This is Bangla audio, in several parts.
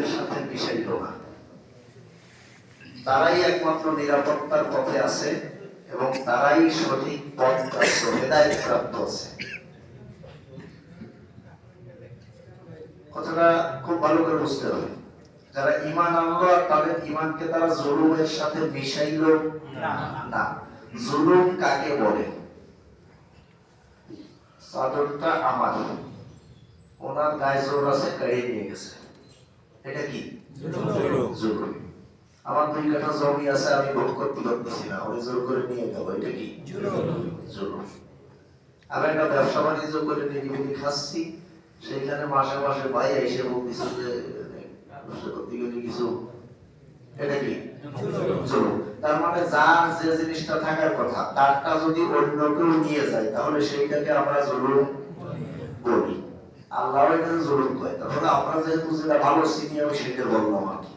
জুলুমের সাথে মিশাইল না। তারাই একমাত্র নিরাপত্তার পথে আছে এবং তারাই সঠিক পথ প্রাপ্ত প্রাপ্ত আছে। কথাটা খুব ভালো করে বুঝতে হবে। যারা ইমান আনলো আর তাদের ইমানকে তারা জুলুমের সাথে মিশাইল না। জুলুম কাকে বলে? চাদরটা আমার ওনার গায়ে জোর আছে কাড়িয়ে নিয়ে গেছে। এটা কি? আমার দুই কাঠা জমি আছে আমি ভোগ করতে পারতেছি না। ওই জোর করে নিয়ে গেল এটা কি? আমি একটা ব্যবসা বাণিজ্য করে নিরিবিলি খাচ্ছি। সেইখানে মাসে মাসে ভাই এসে বলতেছে যে করতে গেলে কিছু এটা কি? তার মানে যার যে জিনিসটা থাকার কথা তারটা যদি অন্য কেউ নিয়ে যায় তাহলে সেইটাকে আমরা জরুর বলি। আল্লাহ এটা জুলুম কয় তাহলে আমরা যেহেতু যেটা ভালো আমি সেটা বললাম আর কি।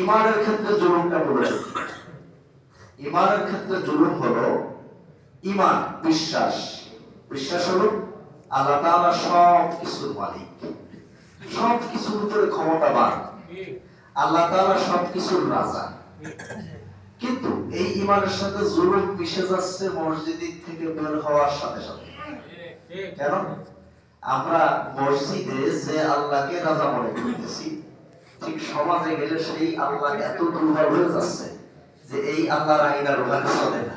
ইমানের ক্ষেত্রে জুলুমটা বলে ইমানের ক্ষেত্রে জুলুম হলো ইমান, বিশ্বাস। বিশ্বাস হলো আল্লাহ তাআলা সব কিছুর মালিক। সব কিছুর উপরে ক্ষমতাবান আল্লাহ তাআলা সব কিছুর রাজা। কিন্তু এই ইমানের সাথে জুলুম মিশে যাচ্ছে মসজিদ থেকে বের হওয়ার সাথে সাথে। কেন? আমরা মসজিদে যে আল্লাহকে রাজা মনে করতেছি, ঠিক সমাজে গেলে সেই আল্লাহ এত দুর্বল হয়ে যাচ্ছে যে এই আল্লাহর আইন আর ওখানে চলে না।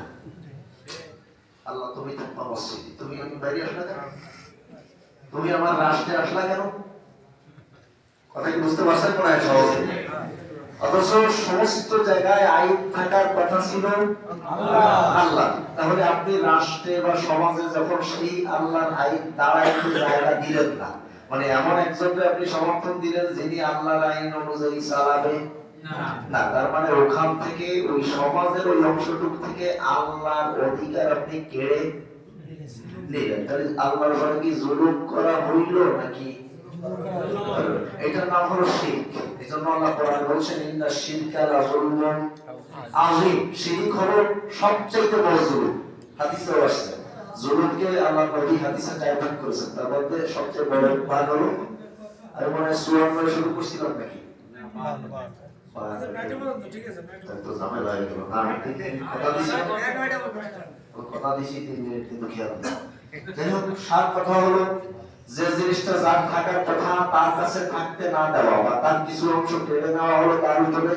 আল্লাহ, তুমি থাকবা মসজিদে। তুমি আমি বাইরে আসলে কেন? তুমি আমার রাষ্ট্রে আসলা কেন? কথা কি বুঝতে পারছেন মনে হয় সহজে? অথচ সমস্ত জায়গায় আইন থাকার কথা ছিল আল্লাহ। তাহলে আপনি রাষ্ট্রে বা সমাজে যখন সেই আল্লাহর আইন তারা একটু জায়গা দিলেন না মানে এমন একজনকে আপনি সমর্থন দিলেন যিনি আল্লাহর আইন অনুযায়ী চালাবে? না তার মানে ওখান থেকে ওই সমাজের ওই অংশটুক থেকে আল্লাহর অধিকার আপনি কেড়ে নিলেন। তাহলে আল্লাহর কি জুলুম করা হইল নাকি? এটার নাম হলো শিরক এজন্য আল্লাহ কোরআন বলছেন, ইন্না শিরকা লা যুলমুন আযীম। শিরক হলো সবচেয়ে বড় জুলুম। হাদিসে আসছে জুলুমকে আল্লাহ নবী হাদিসে টাইপ করেছেন। তার মধ্যে সবচেয়ে বড় ভাগ হলো, আমি মনে হয় সুরান শুরু করছিলাম নাকি? কথা দিছি তিন মিনিট, কিন্তু খেয়াল যাই হোক, সার কথা হলো যে জিনিসটা যার থাকার কথা তার কাছে থাকতে না দেওয়া বা তার কিছু অংশ কেড়ে নেওয়া হলো তার উপরে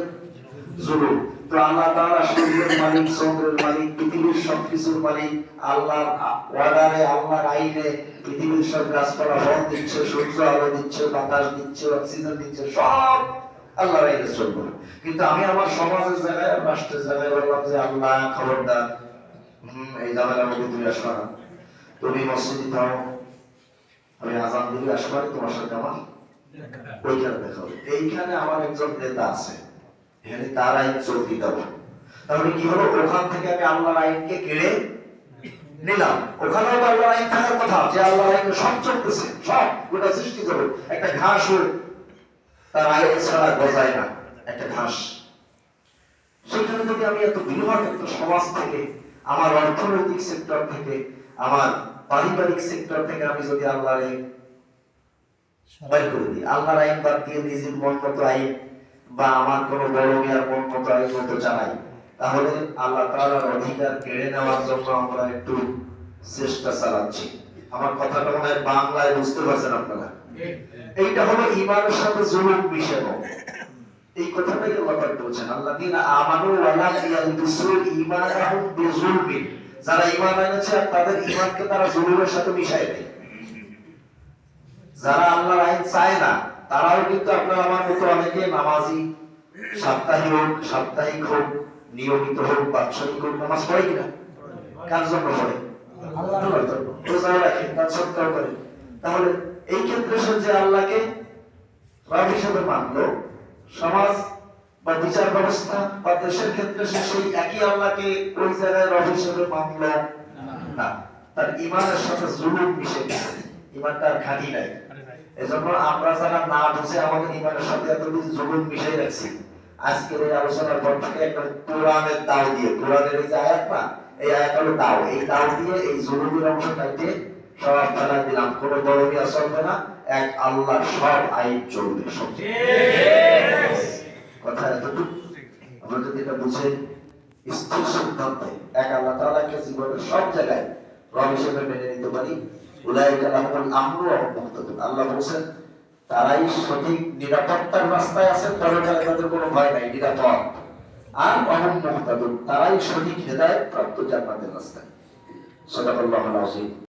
জুলুম। তো আল্লাহ তাআলা সূর্যের মালিক, চন্দ্রের মালিক, পৃথিবীর সব কিছুর মালিক, আল্লাহর আইনে পৃথিবীর সব গাছপালা ফল দিচ্ছে, সূর্য আলো দিচ্ছে, বাতাস দিচ্ছে, অক্সিজেন দিচ্ছে, সব আল্লাহর আইনে চলবে। কিন্তু আমি আমার সমাজের জায়গায় রাষ্ট্রের জায়গায় বললাম যে, আল্লাহ, খবরদার, হম, এই ঝামেলার মধ্যে তুমি আসবা না। তুমি মসজিদে আমি আজান দিলে আসবার তোমার সাথে আমার ওইখানে দেখা হবে। এইখানে আমার একজন নেতা আছে। এখানে তার আইন চলতে দেব। তাহলে কি হলো? ওখান থেকে আমি আল্লাহর আইনকে কেড়ে নিলাম। ওখানেও তো আল্লাহর আইন থাকার কথা যে আল্লাহর আইন সব চলতেছে, সব গোটা সৃষ্টি করো একটা ঘাস তার আইন ছাড়া গজায় না। একটা ঘাস। সেখানে যদি আমি এত বিনিময় সমাজ থেকে, আমার অর্থনৈতিক সেক্টর থেকে, আমার পারিবারিক সেক্টর থেকে আমি যদি আল্লাহর আইন বাইর করে দিই আল্লাহর আইন বাদ দিয়ে নিজের মন মতো আইন বা আমার কোনো বড় মেয়ার মন মতো আইন মতো চালাই, তাহলে আল্লাহ তাআলার অধিকার কেড়ে নেওয়ার জন্য আমরা একটু চেষ্টা চালাচ্ছি। আমার কথাটা মনে হয় বাংলায় বুঝতে পারছেন আপনারা? এইটা হলো ইমানের সাথে জুলুম মিশানো। এই কথাটাই আল্লাহ পাক বলছেন আল্লাযীনা আমানু ওয়া লাম ইয়ালবিসু ঈমানাহুম বিযুলমিন যারা ঈমান এনেছে, তাদের ঈমানকে তারা জুলুমের সাথে মিশায় দেয়। যারা আল্লাহর আইন চায় না, তারাও কিন্তু আপনার আমার মতো অনেকে নামাজি, সাপ্তাহিক হোক সাপ্তাহিক হোক, নিয়মিত হোক, বাৎসরিক হোক, নামাজ পড়ে কিনা? কার জন্য পড়ে? তাহলে এই ক্ষেত্রে সে যে আল্লাহকে রব হিসেবে মানলো, সমাজ বা বিচার ব্যবস্থা বা দেশের ক্ষেত্রে সে সেই একই আল্লাহকে ওই জায়গায় রব হিসেবে মানল না। তার ইমানের সাথে জুলুম মিশে গেছে। ইমানটা আর খাঁটি নাই। এজন্য আমরা যারা না বুঝে আমাদের ইমানের সাথে এতদিন জুলুম মিশে রাখছি আজকের এই আলোচনার পর থেকে একটা কোরআনের দাও দিয়ে কোরআনের এই যে আয়াত না এই আয়াত হলো দাও। এই দাও দিয়ে এই জুলুমের অংশ কাটিয়ে সব ফেলা দিলাম। কোনো না এক আল্লাহ সব আইন চলবে। সব কথা এতটুকু? আমরা যদি এটা বুঝে স্থির সিদ্ধান্তে এক আল্লাহ তাআলাকে জীবনের সব জায়গায় রব হিসেবে মেনে নিতে পারি আল্লাহ বলেছেন, তারাই সঠিক নিরাপত্তার রাস্তায় আছে পরকালে তাদের কোনো ভয় নাই, নিরাপদ। আর অহম তারাই সঠিক হেদায়েত প্রাপ্ত জান্নাতের রাস্তায়। সাদাকাল্লাহুল আযীম